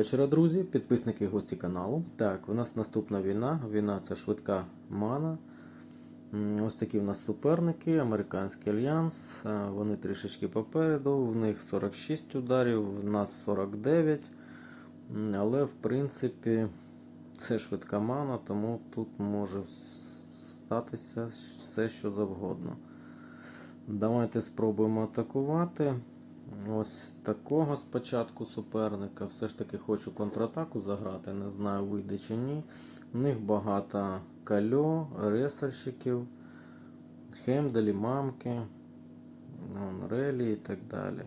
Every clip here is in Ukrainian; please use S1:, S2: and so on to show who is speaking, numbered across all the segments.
S1: вечора, друзі, підписники гості каналу. Так, у нас наступна війна. Війна це швидка мана. Ось такі в нас суперники, Американський альянс. Е, Вони трішечки попереду. В них 46 ударів, в нас 49. Але в принципі це швидка мана, тому тут може статися все, що завгодно. Давайте спробуємо атакувати. Ось такого спочатку суперника. Все ж таки хочу контратаку заграти, не знаю, вийде чи ні. У них багато кальо, ресерщиків, хемделі, мамки, релі і так далі.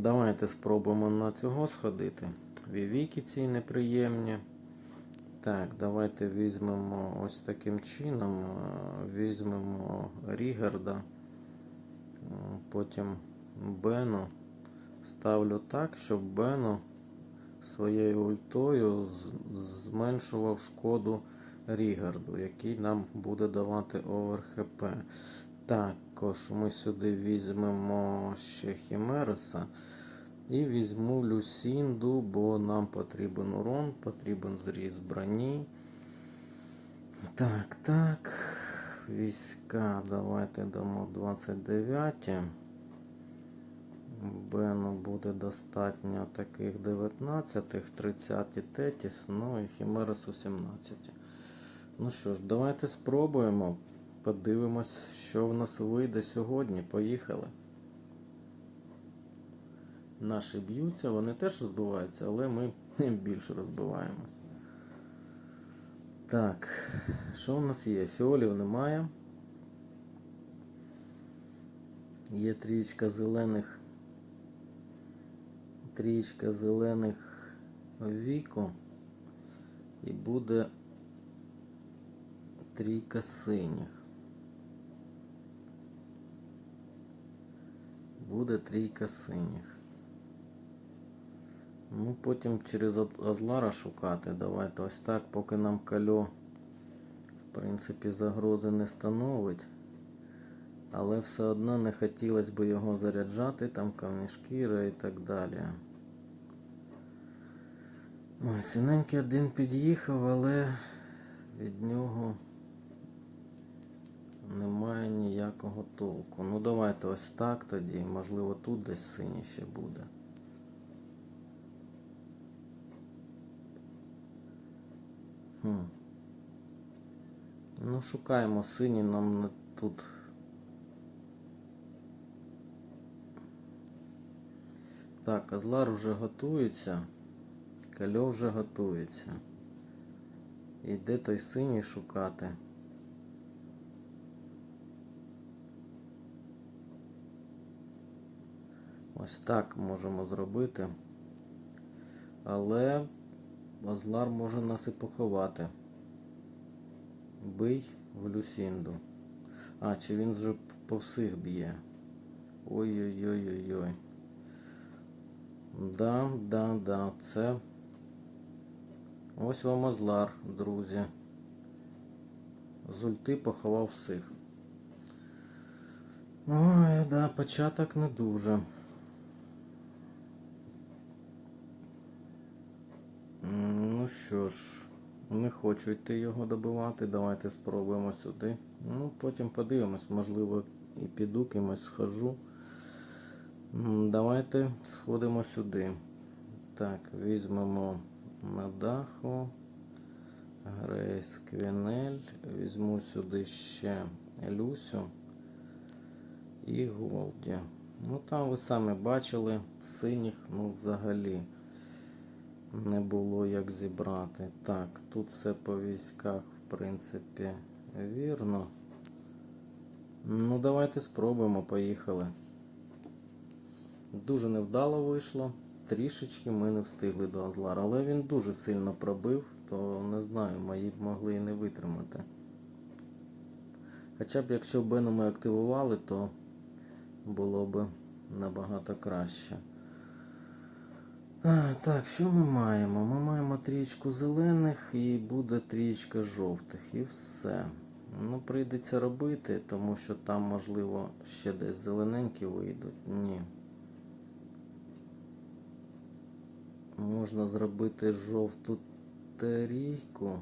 S1: Давайте спробуємо на цього сходити. Вівіки ці неприємні. Так, давайте візьмемо ось таким чином. е, Візьмемо Рігарда. Потім Бену. Ставлю так, щоб Бену своєю ультою зменшував шкоду Рігарду, який нам буде давати овер ХП. Також ми сюди візьмемо ще Хімереса. І візьму Люсінду, бо нам потрібен урон, потрібен зріз броні. Так, так. Війська, давайте дамо 29. Бену буде достатньо таких 19, 30 Тетіс, ну і Хімересу 17. Ну що ж, давайте спробуємо. Подивимось, що в нас вийде сьогодні. Поїхали. Наші б'ються, вони теж розбиваються, але ми більше розбиваємось. Так, що у нас є? Фіолів немає. Є трічка зелених. Трічка зелених віку. І буде трійка синіх. Буде трійка синіх. Ну, потім через Азлара шукати. Давайте ось так, поки нам кальо, в принципі, загрози не становить. Але все одно не хотілося б його заряджати, там камішкіра і так далі. Ой, синенький один під'їхав, але від нього немає ніякого толку. Ну давайте ось так тоді. Можливо, тут десь синій ще буде. Хм. Ну, шукаємо синій нам тут. Так, Азлар вже готується. Кальо вже готується. І де той синій шукати? Ось так можемо зробити. Але Азлар може нас і поховати. Бий в Люсінду. А, чи він вже по всіх б'є? Ой-ой-ой-ой-ой. Да, да, да, це. Ось вам Азлар, друзі. З ульти поховав всіх. Ой, да, початок не дуже. Ну що ж, не хочу йти його добивати. Давайте спробуємо сюди. Ну, потім подивимось, можливо, і піду кимось схожу. Давайте сходимо сюди. Так, візьмемо на даху. Грейс Квінель. Візьму сюди ще Люсю і Голді. Ну там ви самі бачили, синіх, ну взагалі не було як зібрати. Так, тут все по військах, в принципі, вірно. Ну, давайте спробуємо, поїхали. Дуже невдало вийшло. Трішечки ми не встигли до Азлара, але він дуже сильно пробив, то не знаю, мої б могли і не витримати. Хоча б якщо Бену ми активували, то було б набагато краще. Так, що ми маємо? Ми маємо трічку зелених і буде трічка жовтих, і все. Ну, прийдеться робити, тому що там, можливо, ще десь зелененькі вийдуть. Ні. Можна зробити жовту трійку.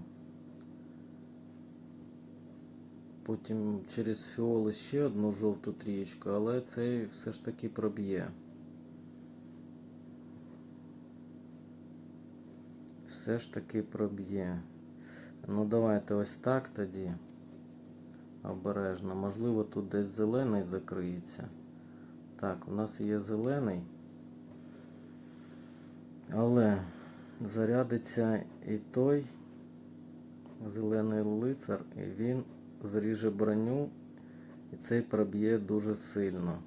S1: Потім через фіоли ще одну жовту трієчку, але цей все ж таки проб'є. Все ж таки проб'є. Ну давайте ось так тоді. Обережно. Можливо, тут десь зелений закриється. Так, у нас є зелений. Але зарядиться і той зелений лицар, і він зріже броню, і цей проб'є дуже сильно.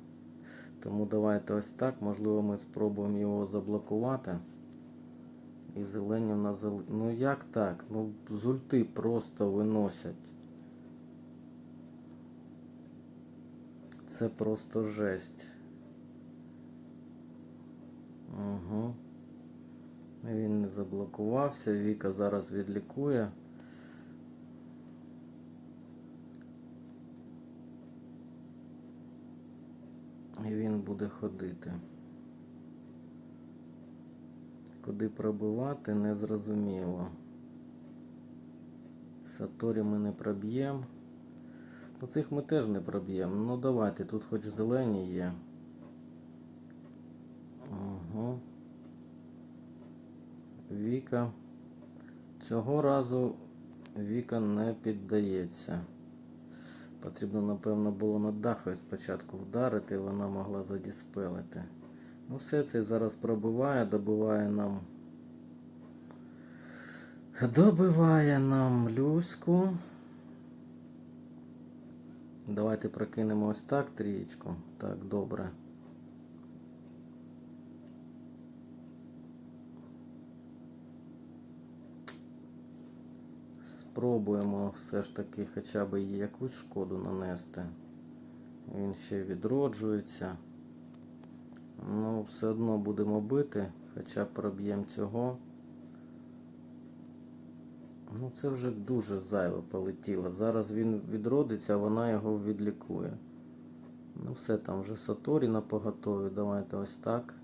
S1: Тому давайте ось так. Можливо, ми спробуємо його заблокувати. І зелені в нас. Ну як так? Ну з ульти просто виносять. Це просто жесть. Угу. Він не заблокувався. Віка зараз відлікує. І він буде ходити. Куди пробивати, не зрозуміло. Саторі ми не проб'ємо. Ну цих ми теж не проб'ємо. Ну давайте, тут хоч зелені є. Угу. Віка. Цього разу Віка не піддається. Потрібно, напевно, було над дахою спочатку вдарити, вона могла задіспелити. Ну, все це зараз пробиває, добиває нам. Добиває нам люську. Давайте прокинемо ось так трієчку. Так, добре. Спробуємо все ж таки хоча б якусь шкоду нанести. Він ще відроджується. Ну, все одно будемо бити, хоча проб'ємо цього. Ну, це вже дуже зайве полетіло. Зараз він відродиться, а вона його відлікує. Ну, все там вже Саторі на поготові. Давайте ось так.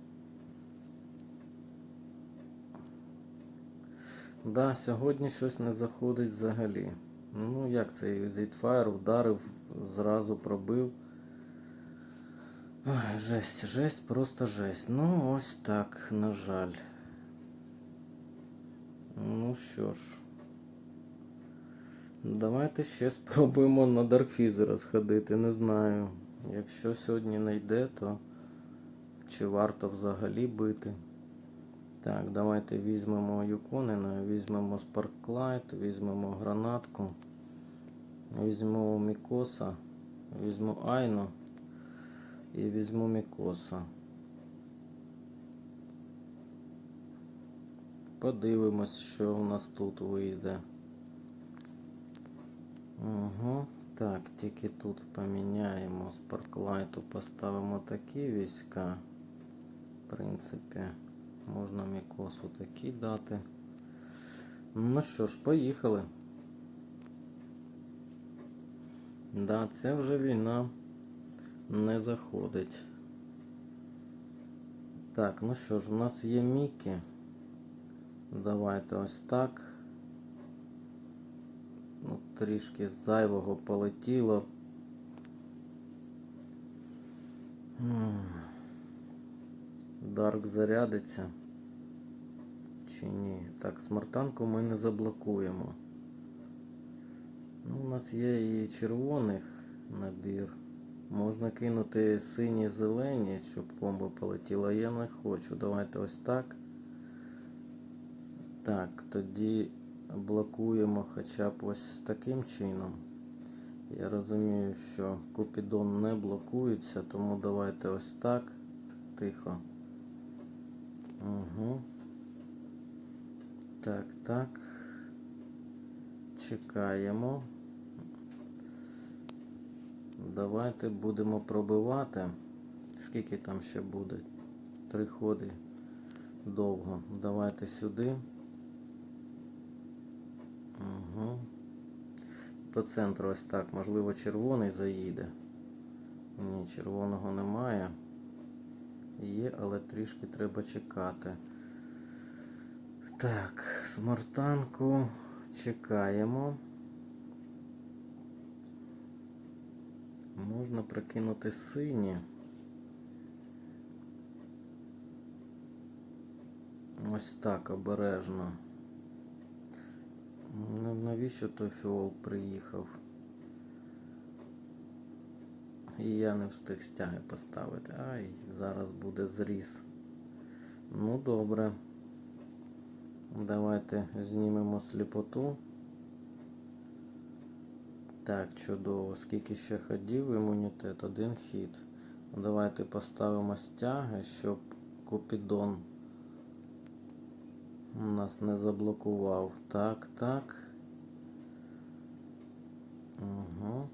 S1: Да, сьогодні щось не заходить взагалі. Ну, як цей Зітфайр вдарив, зразу пробив. Ой, жесть, жесть, просто жесть. Ну, ось так, на жаль. Ну що ж. Давайте ще спробуємо на Даркфізера сходити, не знаю. Якщо сьогодні не йде, то чи варто взагалі бити. Так, давайте візьмемо Юконина, візьмемо Спарклайт, візьмемо гранатку, візьмемо Мікоса, візьму Айну і візьму Мікоса. Подивимось, що у нас тут вийде. Угу. Так, тільки тут поміняємо Спарклайту, поставимо такі війська. В принципі, можна Мікосу такі дати. Ну що ж, поїхали. Да, це вже війна не заходить. Так, ну що ж, у нас є Мікі. Давайте ось так. Ну, трішки зайвого полетіло. Дарк зарядиться. Чи ні? Так, смартанку ми не заблокуємо. Ну, у нас є і червоних набір. Можна кинути сині зелені, щоб комбо полетіло. Я не хочу. Давайте ось так. Так, тоді блокуємо хоча б ось таким чином. Я розумію, що Купідон не блокується, тому давайте ось так. Тихо. Угу. Так, так. Чекаємо. Давайте будемо пробивати. Скільки там ще буде? Три ходи довго. Давайте сюди. Угу. По центру ось так. Можливо, червоний заїде. Ні, червоного немає. Є, але трішки треба чекати. Так, смартанку чекаємо. Можна прикинути сині. Ось так обережно. Ну, Навіщо той фіол приїхав? І я не встиг стяги поставити. Ай, зараз буде зріз. Ну добре. Давайте знімемо сліпоту. Так, чудово. Скільки ще ходів імунітет? Один хід. Давайте поставимо стяги, щоб Купідон нас не заблокував. Так, так. Угу.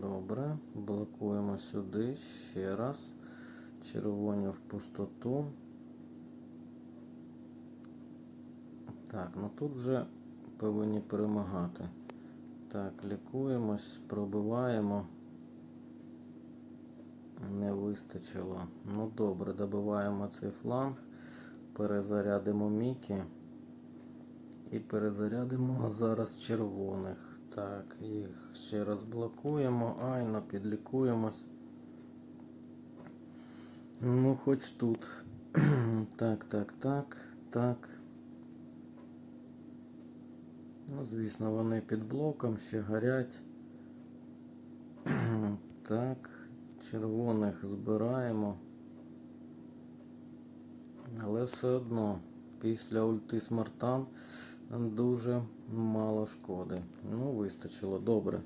S1: Добре. Блокуємо сюди ще раз. Червоні в пустоту. Так, ну тут вже повинні перемагати. Так, лікуємось, пробиваємо. Не вистачило. Ну добре, добиваємо цей фланг, перезарядимо Мікі і перезарядимо зараз червоних. Так, їх ще раз блокуємо, айно, підлікуємось. Ну, хоч тут. так, так, так, так. Ну, звісно, вони під блоком ще горять. так, червоних збираємо. Але все одно, після ульти Смартан дуже мало шкоди. Ну, вистачило, добре.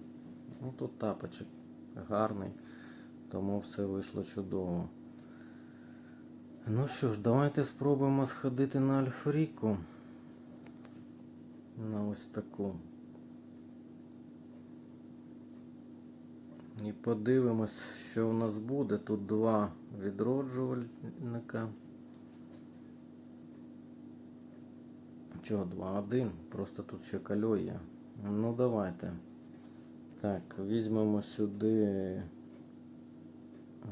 S1: Ну, тут тапочок гарний, тому все вийшло чудово. Ну що ж, давайте спробуємо сходити на Альфріку. На ось таку. І подивимось, що у нас буде. Тут два відроджувальника. Чого, два? Один. Просто тут ще кальо є. Ну давайте. Так, візьмемо сюди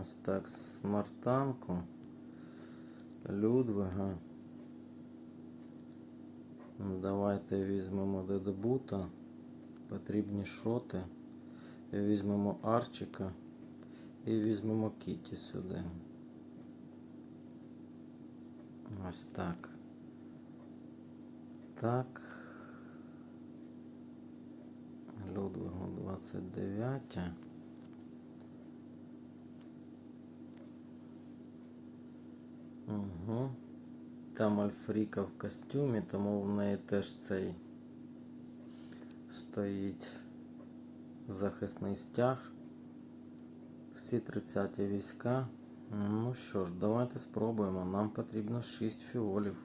S1: ось так смартанку. Людвига. Давайте візьмемо дедебута. Потрібні шоти. Візьмемо Арчика. І візьмемо Кіті сюди. Ось так. Так. Людвигу 29. Угу. Там Альфріка в костюмі, тому в неї теж цей стоїть захисний стяг. Всі 30 війська. Ну що ж, давайте спробуємо. Нам потрібно 6 фіолів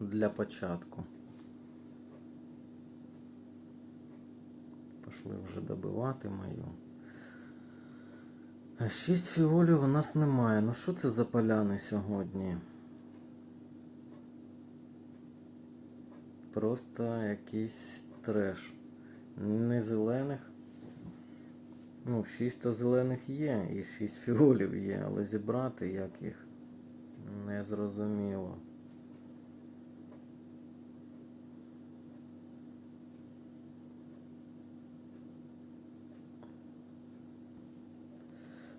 S1: для початку. Пішли вже добивати мою. 6 фіолів у нас немає. Ну що це за поляни сьогодні? Просто якийсь треш. Не зелених. Ну, 6 то зелених є і 6 фіолів є, але зібрати як їх не зрозуміло.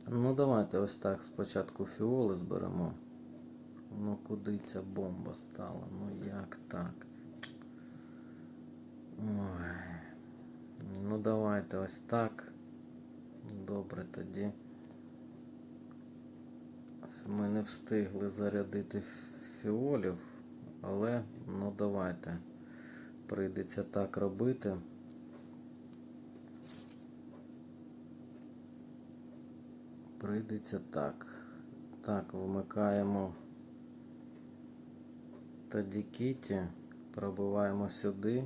S1: Ну давайте ось так спочатку фіоли зберемо. Ну куди ця бомба стала? Ну як так? Ой. Ну давайте ось так. Добре тоді. Ми не встигли зарядити фіолів, але ну давайте. Прийдеться так робити. Прийдеться так. Так, вмикаємо тоді кіті, пробиваємо сюди.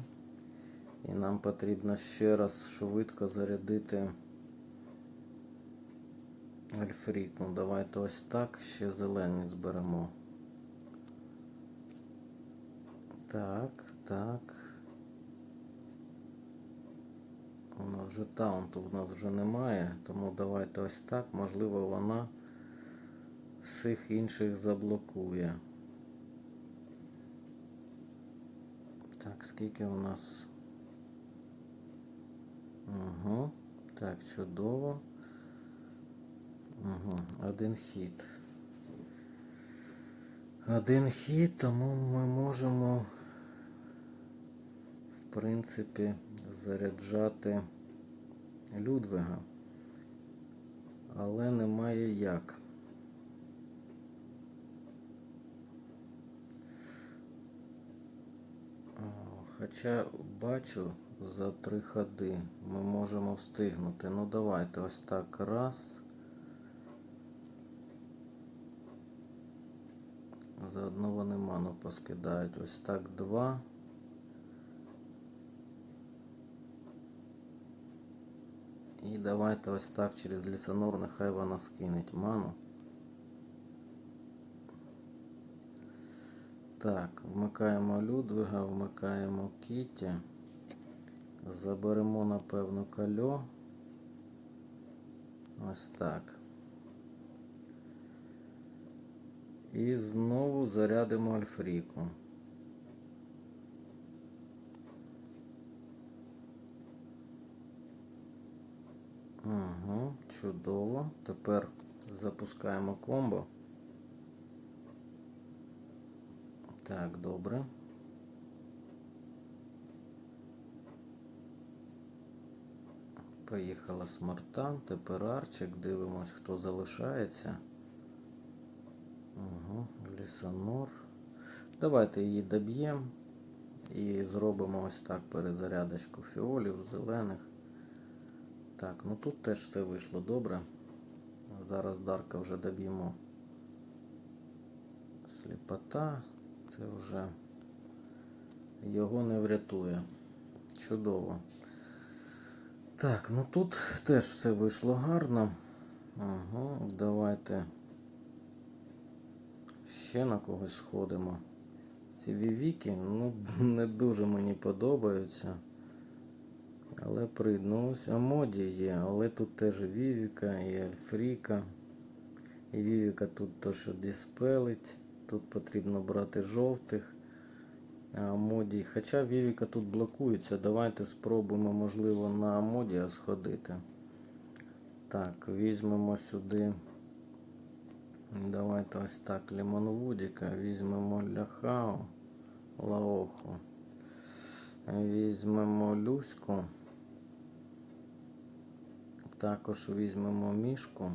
S1: І нам потрібно ще раз швидко зарядити Альфрік. Ну давайте ось так, ще зелені зберемо. Так, так. У нас вже таунту в нас вже немає, тому давайте ось так. Можливо, вона всіх інших заблокує. Так, скільки у нас? Угу. Так, чудово. Угу. Один хід. Один хід, тому ми можемо, в принципі, заряджати Людвига. Але немає як. Хоча бачу за три ходи ми можемо встигнути. Ну давайте ось так раз. Заодно вони ману поскидають. Ось так два. І давайте ось так через лісонор, нехай вона скинеть ману. Так, вмикаємо Людвига, вмикаємо Кіті. Заберемо, напевно, кальо. Ось так. І знову зарядимо Альфріку. Угу, чудово. Тепер запускаємо комбо. Так, добре. Поїхала Смартан, тепер Арчик. Дивимось, хто залишається. Угу, Лісанор. Давайте її доб'ємо і зробимо ось так перезарядочку фіолів, зелених. Так, ну тут теж все вийшло добре. Зараз Дарка вже доб'ємо. Сліпота. Це вже його не врятує. Чудово. Так, ну тут теж все вийшло гарно. Ага, давайте ще на когось сходимо. Ці вівіки, ну, не дуже мені подобаються. Але приєднувся. А моді є, але тут теж Вівіка і Альфріка. І Вівіка тут то, що диспелить. Тут потрібно брати жовтих. Моді. Хоча Вівіка тут блокується. Давайте спробуємо, можливо, на Амодія сходити. Так, візьмемо сюди. Давайте ось так Лімонвудіка. Візьмемо Ляхао, Лаоху. Візьмемо Люську. Також візьмемо мішку.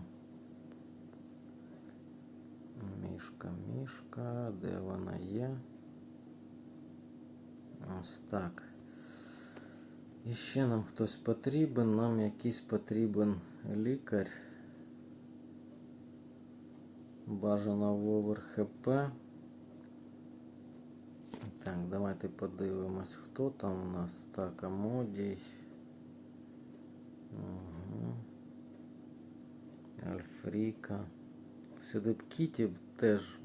S1: Мішка, мішка, де вона є? Ось так. І ще нам хтось потрібен, нам якийсь потрібен лікар. Бажано в овер ХП. Так, давайте подивимось, хто там у нас. Так, Амодій. Угу. Альфріка. Сюди б Кіті теж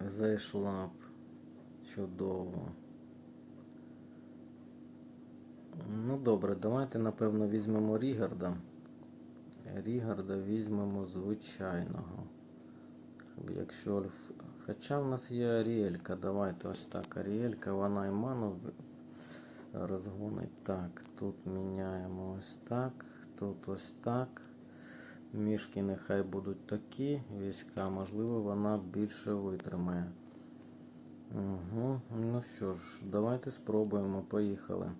S1: зайшла б чудово. Ну добре, давайте напевно візьмемо Рігарда. Рігарда візьмемо звичайного. Якщо Альф... Хоча в нас є Аріелька, давайте ось так. Аріелька, вона і ману розгонить. Так, тут міняємо ось так, тут ось так. Мішки нехай будуть такі, війська, можливо, вона більше витримає. Угу. Ну що ж, давайте спробуємо, поїхали.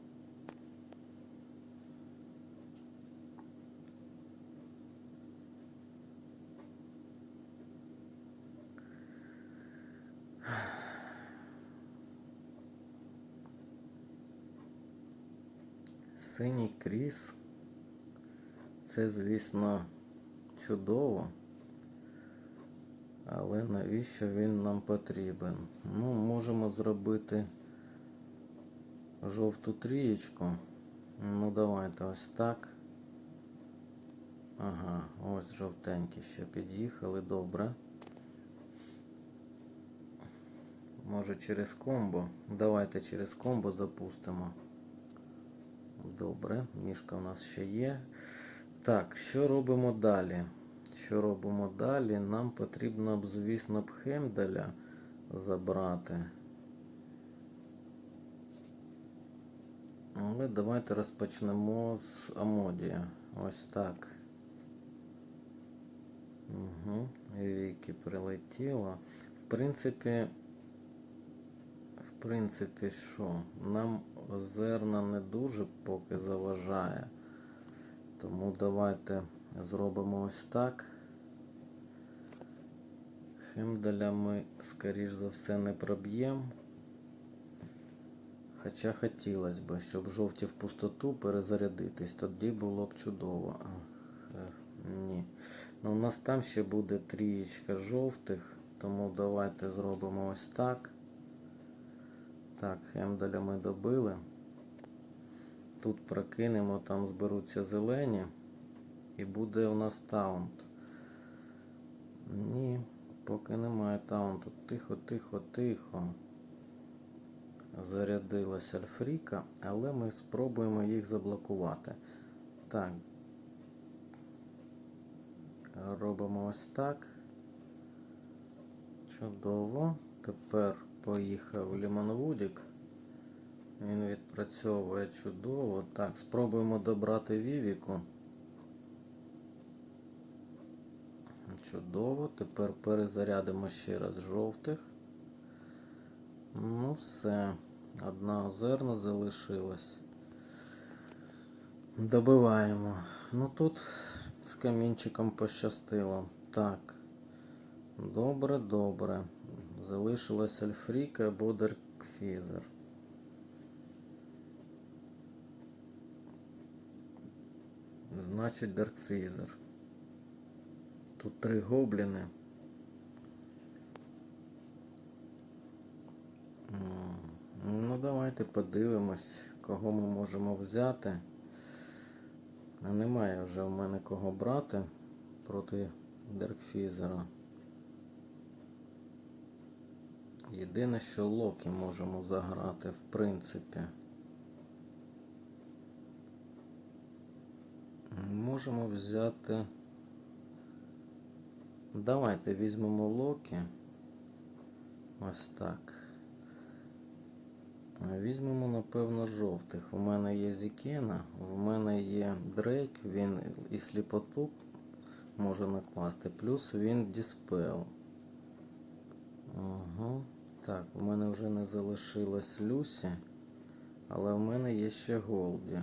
S1: Синій кріс. Це, звісно, чудово. Але навіщо він нам потрібен? Ну, можемо зробити жовту трієчку. Ну, давайте ось так. Ага, ось жовтенькі ще під'їхали, добре. Може через комбо. Давайте через комбо запустимо. Добре, мішка у нас ще є. Так, що робимо далі? Що робимо далі? Нам потрібно б, звісно, б Хемделя забрати. Але давайте розпочнемо з Амодія. Ось так. Угу. Віки прилетіло. В принципі, в принципі, що? Нам зерна не дуже поки заважає. Тому давайте зробимо ось так. Хемделя ми, скоріш за все, не проб'ємо. Хоча хотілося б, щоб жовті в пустоту перезарядитись. Тоді було б чудово. Ех, ні. Ну, у нас там ще буде трієчка жовтих, тому давайте зробимо ось так. Так, Хемделя ми добили. Тут прокинемо, там зберуться зелені. І буде у нас таунт. Ні, поки немає таунту. Тихо, тихо, тихо. Зарядилась Альфріка, але ми спробуємо їх заблокувати. Так. Робимо ось так. Чудово. Тепер поїхав Лімонвудік. Він відпрацьовує чудово. Так, спробуємо добрати Вівіку. Чудово. Тепер перезарядимо ще раз жовтих. Ну, все. Одна озерна залишилась. Добиваємо. Ну тут з камінчиком пощастило. Так. Добре, добре. Залишилась Альфріка або Деркфізер. Значить Деркфрізер. Тут три гобліни. Ну, давайте подивимось, кого ми можемо взяти. А немає вже в мене кого брати проти Деркфізера. Єдине, що Локі можемо заграти, в принципі. Можемо взяти. Давайте візьмемо Локі. Ось так. Візьмемо, напевно, жовтих. У мене є Зікена, в мене є Дрейк, він і сліпоту може накласти, плюс він Діспел. Угу. Так, у мене вже не залишилось Люсі, але в мене є ще Голді.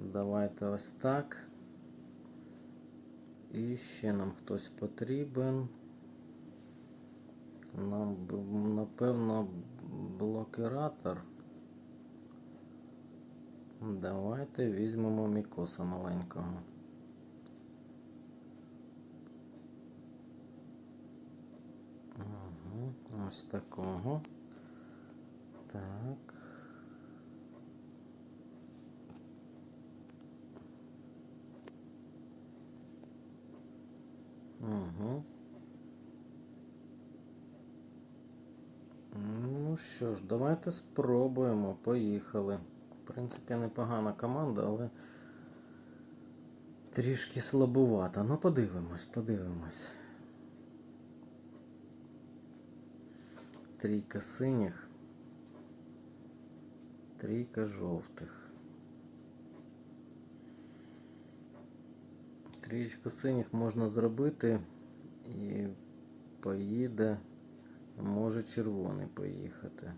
S1: Давайте ось так. І ще нам хтось потрібен. Нам напевно блокиратор. Давайте візьмемо Мікоса маленького. Угу, ось такого. Так. Угу. Ну що ж, давайте спробуємо. Поїхали. В принципі, непогана команда, але трішки слабувата. Ну, подивимось, подивимось. Трійка синіх. Трійка жовтих. Трієчку синіх можна зробити і поїде. Може червоний поїхати.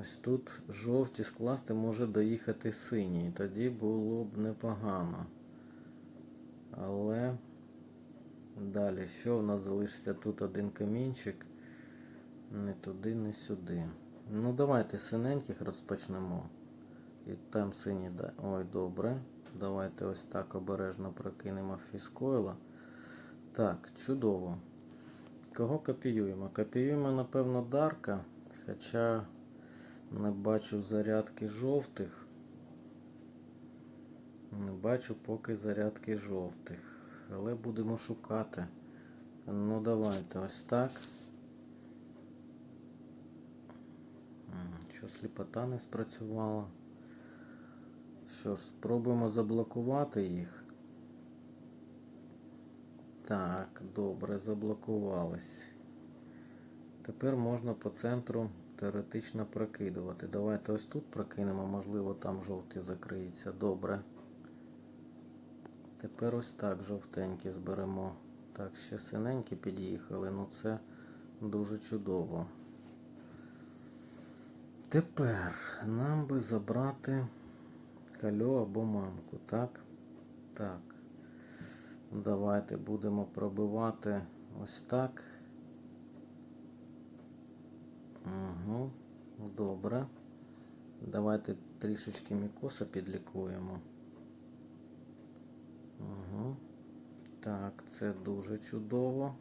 S1: Ось тут жовті скласти може доїхати синій. Тоді було б непогано. Але далі, що в нас залишиться тут один камінчик. Не туди, не сюди. Ну давайте синеньких розпочнемо. І там сині да. Ой, добре. Давайте ось так обережно прокинемо фіскойла. Так, чудово. Кого копіюємо? Копіюємо, напевно, Дарка. Хоча не бачу зарядки жовтих. Не бачу поки зарядки жовтих. Але будемо шукати. Ну давайте ось так. Що сліпота не спрацювала. Що ж, спробуємо заблокувати їх. Так, добре, заблокувались. Тепер можна по центру теоретично прокидувати. Давайте ось тут прокинемо, можливо, там жовтий закриється. Добре. Тепер ось так жовтенькі зберемо. Так, ще синенькі під'їхали, ну це дуже чудово. Тепер нам би забрати кальо або мамку, так? Так. Давайте будемо пробивати ось так. Угу. Добре. Давайте трішечки мікоса підлікуємо. Угу. Так, це дуже чудово.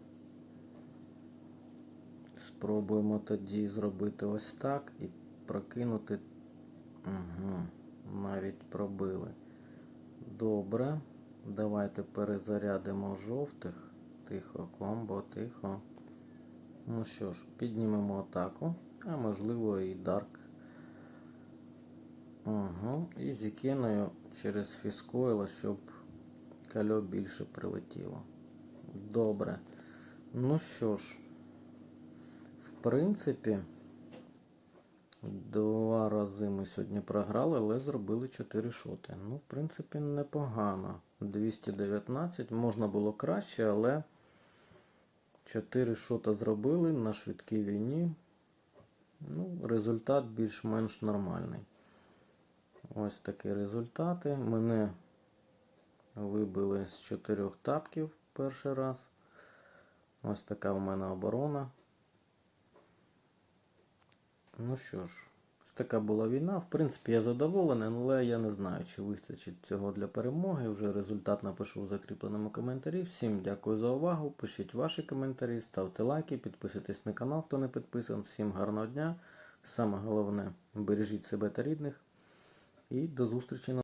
S1: Спробуємо тоді зробити ось так і прокинути. Угу. Навіть пробили. Добре. Давайте перезарядимо жовтих. Тихо, комбо, тихо. Ну що ж, піднімемо атаку, а можливо і дарк. Угу. І зікиною через фіскойла, щоб кальо більше прилетіло. Добре. Ну що ж, в принципі, два рази ми сьогодні програли, але зробили 4 шоти. Ну, в принципі, непогано. 219. Можна було краще, але 4 шота зробили на швидкій війні. Ну, результат більш-менш нормальний. Ось такі результати. Мене вибили з 4 тапків перший раз. Ось така в мене оборона. Ну що ж, така була війна. В принципі, я задоволений, але я не знаю, чи вистачить цього для перемоги. Вже результат напишу у закріпленому коментарі. Всім дякую за увагу. Пишіть ваші коментарі, ставте лайки, підписуйтесь на канал, хто не підписаний. Всім гарного дня. Саме головне, бережіть себе та рідних. І до зустрічі на